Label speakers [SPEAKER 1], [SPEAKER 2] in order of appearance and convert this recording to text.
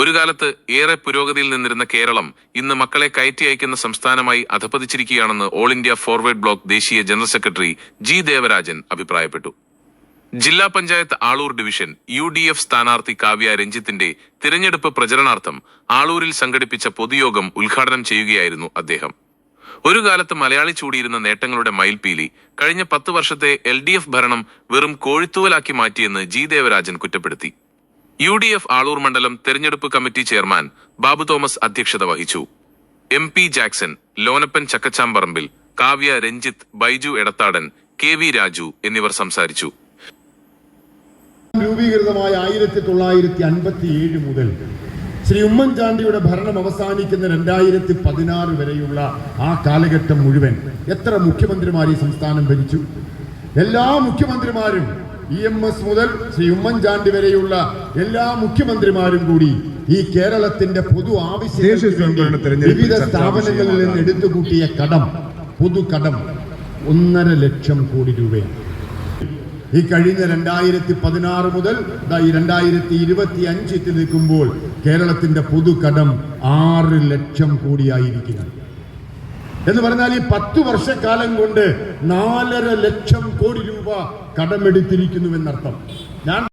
[SPEAKER 1] ഒരു കാലത്ത് ഏറെ പുരോഗതിയിൽ നിന്നിരുന്ന കേരളം ഇന്ന് മക്കളെ കയറ്റി അയക്കുന്ന സംസ്ഥാനമായി അധപതിച്ചിരിക്കുകയാണെന്ന് ഓൾ ഇന്ത്യ ഫോർവേഡ് ബ്ലോക്ക് ദേശീയ ജനറൽ സെക്രട്ടറി ജി ദേവരാജൻ അഭിപ്രായപ്പെട്ടു. ജില്ലാ panchayat Aloor division U D F സ്ഥാനാർത്ഥി കാവ്യ രഞ്ജിത്തിന്റെ തിരഞ്ഞെടുപ്പ് പ്രചരണാർത്ഥം ആളൂരിൽ സംഘടിപ്പിച്ച പൊതുയോഗം ഉദ്ഘാടനം ചെയ്യുകയായിരുന്നു അദ്ദേഹം. ഒരു കാലത്ത് മലയാളി ചൂടിയിരുന്ന നേട്ടങ്ങളുടെ മയിൽപീലി കഴിഞ്ഞ പത്ത് വർഷത്തെ എൽ ഭരണം വെറും കോഴിത്തൂവലാക്കി മാറ്റിയെന്ന് ജി ദേവരാജൻ കുറ്റപ്പെടുത്തി. യു ഡി എഫ് ആളൂർ മണ്ഡലം തെരഞ്ഞെടുപ്പ് കമ്മിറ്റി ചെയർമാൻ ബാബു തോമസ് അധ്യക്ഷത വഹിച്ചു. M P Jackson Lonappan Chakkachamparambil Kavya Ranjith Baiju Edathadan K V Raju എന്നിവർ സംസാരിച്ചു.
[SPEAKER 2] രൂപീകൃതമായ ആയിരത്തി തൊള്ളായിരത്തി അൻപത്തി ഏഴ് മുതൽ ശ്രീ ഉമ്മൻചാണ്ടിയുടെ ഭരണം അവസാനിക്കുന്ന രണ്ടായിരത്തി പതിനാറ് വരെയുള്ള ആ കാലഘട്ടം മുഴുവൻ എത്ര മുഖ്യമന്ത്രിമാർ ഈ സംസ്ഥാനം ഭരിച്ചു? എല്ലാ മുഖ്യമന്ത്രിമാരും ഇ എം എസ് മുതൽ ശ്രീ ഉമ്മൻചാണ്ടി വരെയുള്ള എല്ലാ മുഖ്യമന്ത്രിമാരും കൂടി ഈ കേരളത്തിന്റെ പൊതു
[SPEAKER 3] ആവശ്യങ്ങൾ
[SPEAKER 2] ആവശ്യങ്ങൾക്ക് വിവിധ സ്ഥാപനങ്ങളിൽ നിന്ന്. എടുത്തുകൂട്ടിയ കടം പൊതു കടം ഒന്നര ലക്ഷം കോടി രൂപയാണ് ഈ കഴിഞ്ഞ രണ്ടായിരത്തി പതിനാറ് മുതൽ ഈ രണ്ടായിരത്തി ഇരുപത്തി അഞ്ചിൽ നിൽക്കുമ്പോൾ കേരളത്തിന്റെ പൊതു കടം ആറ് ലക്ഷം കോടിയായിരിക്കുന്നു എന്ന് പറഞ്ഞാൽ ഈ പത്ത് വർഷക്കാലം കൊണ്ട് നാലര ലക്ഷം കോടി രൂപ കടമെടുത്തിരിക്കുന്നു എന്നർത്ഥം ഞാൻ